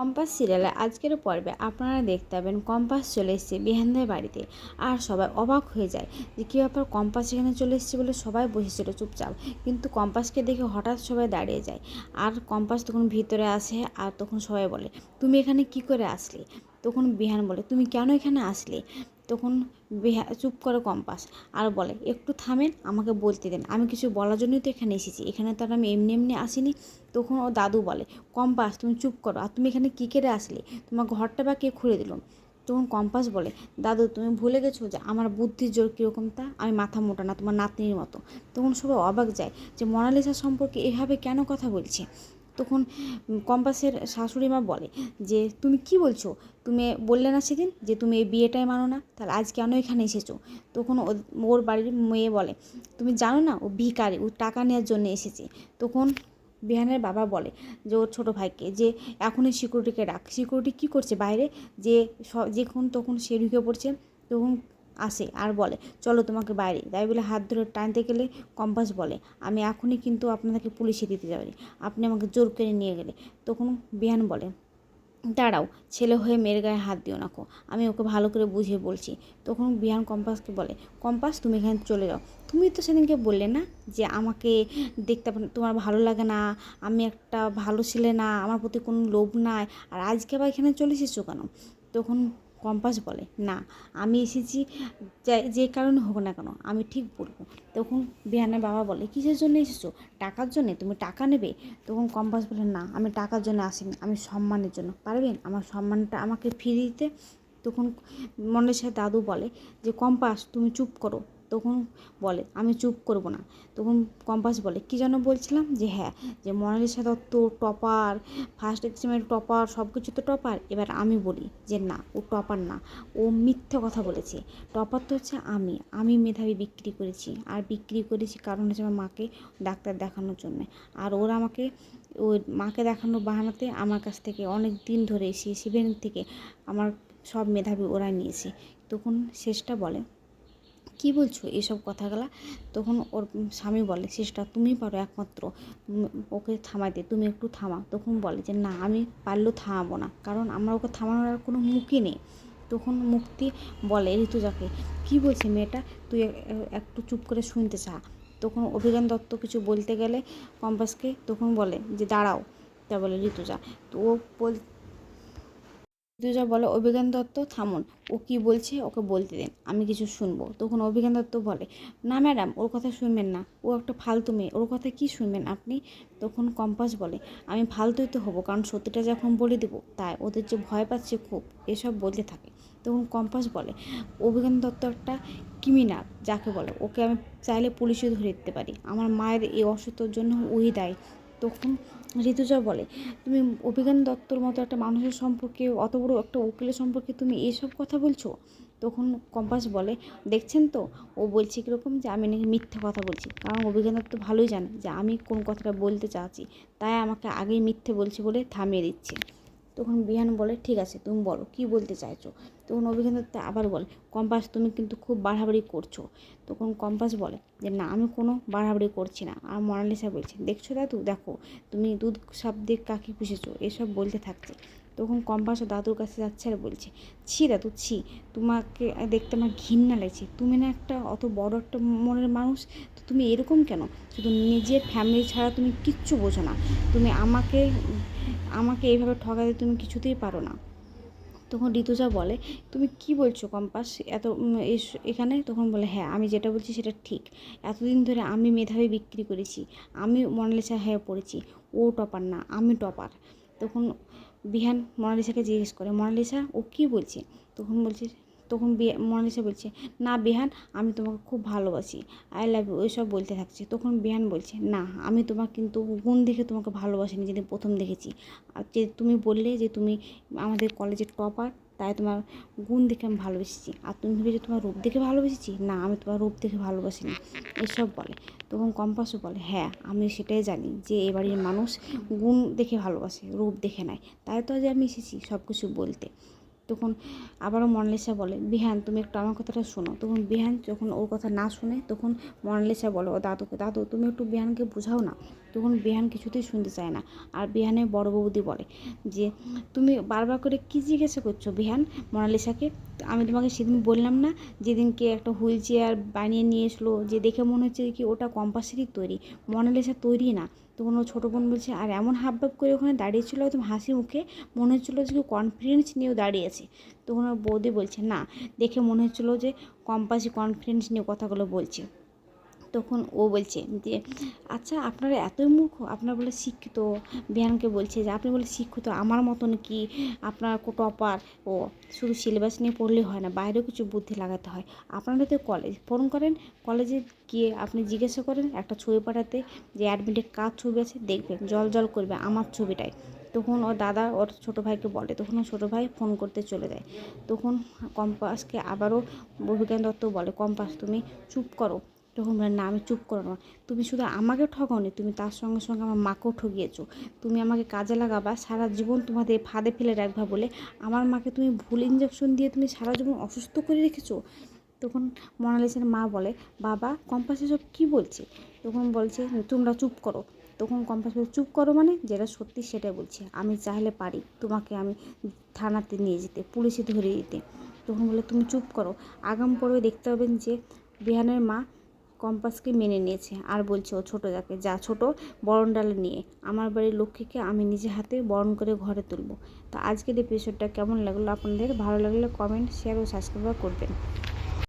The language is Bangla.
কম্পাস সিরিয়ালে আজকের পর্বে আপনারা দেখতে পাবেন কম্পাস চলে এসছে বিহানদের বাড়িতে। আর সবাই অবাক হয়ে যায় যে কী ব্যাপার কম্পাস এখানে চলে এসছে বলে সবাই বসেছিল চুপচাপ। কিন্তু কম্পাসকে দেখে হঠাৎ সবাই দাঁড়িয়ে যায়। আর কম্পাস তখন ভিতরে আসে আর তখন সবাই বলে, তুমি এখানে কি করে আসলে? তখন বিহান বলে, তুমি কেন এখানে আসলে? তখন বেহা, চুপ করে কম্পাস। আর বলে, একটু থামেন, আমাকে বলতে দেন। আমি কিছু বলার জন্যই তো এখানে এসেছি। এখানে তো আর আমি এমনি এমনি আসিনি। তখন ও দাদু বলে, কম্পাস, তুমি চুপ করো। আর তুমি এখানে কী করে আসলে? তোমার ঘরটা বা কে খুলে দিল? তখন কম্পাস বলে, দাদু, তুমি ভুলে গেছো যে আমার বুদ্ধির জোর কীরকম তা? আমি মাথা মোটা না, তোমার নাতনির মতো। তখন সবাই অবাক যায় যে মোনালিসা সম্পর্কে এভাবে কেন কথা বলছে? তখন কম্পাসের শাশুড়ি মা বলে যে, তুমি কি বলছো? তুমি বললে না সেদিন যে, তুমি এই বিয়েটাই মানো না? তাহলে আজ কেন এখানে এসেছ? তখন ওর বাড়ির মেয়ে বলে, তুমি জানো না, ও ভিখারি, ও টাকা নেওয়ার জন্য এসেছে। তখন বিহানের বাবা বলে যে, ওর ছোটো ভাইকে, যে এখনই সিকিউরিটিকে ডাক। সিকিউরিটি কী করছে বাইরে? যে যখন তখন সে ঢুকে পড়ছে। তখন আসে, আর বলে, চলো তোমাকে বাইরে। তাই বলে হাত ধরে টানতে গেলে কম্পাস বলে, আমি এখনই কিন্তু আপনাদেরকে পুলিশে দিতে যাবি। আপনি আমাকে জোর করে নিয়ে গেলে। তখন বিহান বলে, দাঁড়াও, ছেলে হয়ে মেয়ের গায়ে হাত দিও না কো, আমি ওকে ভালো করে বুঝিয়ে বলছি। তখন বিহান কম্পাসকে বলে, কম্পাস, তুমি এখানে চলে যাও। তুমি তো সেদিনকে বললে না যে আমাকে দেখতে তোমার ভালো লাগে না, আমি একটা ভালো ছেলে না, আমার প্রতি কোনো লোভ নাই, আর আজকে আবার এখানে চলে এসেছ কেন? তখন কম্পাস বলে। না, আমি এসেছি যে- কারণে হোক না কেন, আমি ঠিক বলব। তখন বিহানের বাবা বলে, কিসের জন্য এসেছ? টাকার জন্যে? তুমি টাকা নেবে? তখন কম্পাস বলে, না, আমি টাকার জন্য আসিনি, আমি সম্মানের জন্য। পারবেন? আমার সম্মানটা আমাকে ফিরিয়ে দিতে? তখন মনের সাথে দাদু বলে যে, কম্পাস, তুমি চুপ করো। তখন বলে, আমি চুপ করব না। তখন কম্পাস বলে, কী যেন বলছিলাম যে হ্যাঁ যে মনালিসা দত্ত টপার ফার্স্ট এক্সামের টপার সব কিছু তো টপার। এবার আমি বলি যে, না, ও টপার না, ও মিথ্যে কথা বলেছে। টপার তো হচ্ছে আমি আমি মেধাবী বিক্রি করেছি। আর বিক্রি করেছি কারণ হচ্ছে আমার মাকে ডাক্তার দেখানোর জন্য। আর ওরা আমাকে, ওই মাকে দেখানোর বাহানাতে আমার কাছ থেকে অনেক দিন ধরে সে সেভেন থেকে আমার সব মেধাবী ওরা নিয়েছে। তখন শেষটা বলে কী বলছো এসব কথাগুলা? তখন ওর স্বামী বলে শেষটা তুমি পারো একমাত্র ওকে থামাইতে তুমি একটু থামা তখন বলে যে, না, আমি পারলেও থামাবো না, কারণ আমরা ওকে থামানোর আর কোনো মুখই নেই। তখন মুক্তি বলে, ঋতুজাকে, কী বলছে মেয়েটা? তুই একটু চুপ করে শুনতে চা। তখন অভিজ্ঞান দত্ত কিছু বলতে গেলে কম্পাসকে তখন বলে যে, দাঁড়াও। তা বলে, ঋতুজা। তো ও বল ঋতুজা বলে, অভিজ্ঞান দত্ত, থামুন। ও কি বলছে, ওকে বলতে দিন। আমি কিছু শুনব। তখন অভিজ্ঞান দত্ত বলে, না ম্যাডাম, ওর কথা শুনবেন না। ও একটা ফালতু মেয়ে। ওর কথা কি শুনবেন আপনি? তখন কম্পাস বলে, আমি ফালতুই তো হব, কারণ সত্যিটা যখন বলে দেবো, তাই ওদের যে ভয় পাচ্ছে খুব, এসব বলতে থাকে। তখন কম্পাস বলে, অভিজ্ঞান দত্ত একটা ক্রিমিনাল যাকে বলে, ওকে আমি চাইলে পুলিশে ধরে দিতে পারি। আমার মায়ের এই অসুস্থর জন্য ওই দায়ী। তখন ঋতুজা বলে, তুমি অভিজ্ঞান দত্তর মতো একটা মানুষের সম্পর্কে, অত বড় একটা উকিলের সম্পর্কে তুমি এসব কথা বলছো? তখন কম্পাস বলে, দেখছেন তো, ও বলছে কীরকম যে আমি নাকি মিথ্যা কথা বলছি। কারণ অভিজ্ঞান দত্ত ভালোই জানে যে আমি কোন কথাটা বলতে চাচ্ছি। তাই আমাকে আগেই মিথ্যে বলছি বলে থামিয়ে দিচ্ছে। তখন বিহান বলে, ঠিক আছে, তুমি বলো, কি বলতে চাইছো? তখন অভিজ্ঞতা আবার বলে, কম্পাস, তুমি কিন্তু খুব বাড়াবাড়ি করছ। তখন কম্পাস বলে যে, না, আমি কোনো বাড়াবাড়ি করছি না। আর মনালিসা বলছে, দেখছ দাদু, দেখো, তুমি দুধ সাপ দিয়ে কাকে পুষেছো? এসব বলতে থাকছে। তখন কম্পাস দাদুর কাছে যাচ্ছে আর বলছে, ছি দাদু, ছি, তোমাকে দেখতে আমার ঘৃণা লাগছে। তুমি না একটা অত বড় একটা মনের মানুষ, তো তুমি এরকম কেন? শুধু নিজের ফ্যামিলি ছাড়া তুমি কিচ্ছু বোঝো না। তুমি আমাকে আমাকে এইভাবে ঠকাতে তুমি কিছুতেই পারো না। তখন ঋতুজা বলে, তুমি কি বলছো কম্পাস? এত এখানে? তখন বলে হ্যাঁ আমি যেটা বলছি সেটা ঠিক। এতদিন ধরে আমি মেধাবী বিক্রি করেছি। আমি মনালিসা হয়ে পড়েছি। ও টপার না, আমি টপার। তখন বিহান মনালিসাকে জিজ্ঞেস করে, মনালিসা, ও কি বলছে? তখন বলছে তখন মনালিসা বলছে, না বিহান, আমি তোমাকে খুব ভালোবাসি আই লাভ ইউ ওইসব বলতে থাকছে। তখন বিহান বলছে, না, আমি তোমার কিন্তু গুণ দেখে তোমাকে ভালোবাসিনি, যেদিন প্রথম দেখেছি। আর যে তুমি বললে যে তুমি আমাদের কলেজের টপার তাই তোমার গুণ দেখে আমি ভালোবেসেছি। আর তুমি ভেবেছো তোমার রূপ দেখে ভালোবেসেছি? না, আমি তোমার রূপ দেখে ভালোবাসিনি। এসব বলে। তখন কম্পাসও বলে হ্যাঁ আমি সেটাই জানি যে এ মানুষ গুণ দেখে ভালোবাসে, রূপ দেখে নেয়। তাই তো আজ আমি এসেছি সব কিছু বলতে। তখন আবারও মনালিসা বলে, বিহান, তুমি একটু আমার কথাটা শোনো। তখন বিহান যখন ওর কথা না শুনে তখন মনালিসা বলে, ও দাদুকে, দাদু, তুমি একটু বিহানকে বোঝাও না। তখন বিহান কিছুতেই শুনতে চায় না। আর বিহানের বড় বৌদি বলে যে, তুমি বারবার করে কী জিজ্ঞাসা করছ বিহান মোনালিসাকে? আমি তোমাকে সেদিন বললাম না যেদিনকে একটা হুইল চেয়ার বানিয়ে নিয়ে এসলো, যে দেখে মনে হচ্ছে কি ওটা কম্পাসেরই তৈরি। মোনালিসা তৈরি না। তখন ও ছোটো বোন বলছে, আর এমন হাবভাব করে ওখানে দাঁড়িয়েছিল একদম হাসি মুখে, মনে হচ্ছিল যে কনফিডেন্স নিয়েও দাঁড়িয়েছে তখন ওর বৌদি বলছে, না, দেখে মনে হচ্ছিল যে কম্পাসই কনফিডেন্স নিয়ে কথাগুলো বলছে। তখন ও বলছে যে আচ্ছা আপনারা এতই মূর্খ, আপনারা বলে শিক্ষিত, বিহানকে বলছে যে, আপনি বলে শিক্ষিত, আমার মতন কি আপনার টপার? ও, শুধু সিলেবাস নিয়ে পড়লে হয় না, বাইরেও কিছু বুদ্ধি লাগাতে হয়। আপনারা তো কলেজ ফোন করেন কলেজে গিয়ে আপনি জিজ্ঞাসা করেন, একটা ছবি পাঠাতে, যে অ্যাডমিটে কার ছবি আছে, দেখবেন, জল জল করবে আমার ছবিটাই তখন ওর দাদা, ওর ছোটো ভাইকে বলে, তখন ওর ছোটো ভাই ফোন করতে চলে যায়। তখন কম্পাসকে আবারও অভিজ্ঞান দত্ত বলে, কম্পাস, তুমি চুপ করো। তখন বলে না আমি চুপ করো না। তুমি শুধু আমাকে ঠকাওনি, তুমি তার সঙ্গে সঙ্গে আমার মাকেও ঠকিয়েছো। তুমি আমাকে কাজে লাগাবা, সারা জীবন তোমাদের ফাঁদে ফেলে রাখবা বলে আমার মাকে তুমি ভুল ইঞ্জেকশন দিয়ে তুমি সারা জীবন অসুস্থ করে রেখেছো? তখন মোনালিসার মা বলে, বাবা, কম্পাস এসব কী বলছে? তখন বলছে, তোমরা চুপ করো। তখন কম্পাস চুপ করো মানে? যেটা সত্যি সেটাই বলছে, আমি চাইলে পারি, তোমাকে আমি থানাতে নিয়ে যেতে, পুলিশে ধরে দিতে। তখন বলে, তুমি চুপ করো। আগাম পরে দেখতে পাবেন যে বিহানের মা কম্পাসকে মেনে নিয়েছে। আর বলছে, ও ছোটো যাকে, যা ছোট, বরণ ডালে নিয়ে। আমার বাড়ির লক্ষ্মীকে আমি নিজে হাতে বরণ করে ঘরে তুলবো। তো আজকের এপিসোডটা কেমন লাগল আপনাদের? ভালো লাগলে কমেন্ট শেয়ার ও সাবস্ক্রাইব করবেন।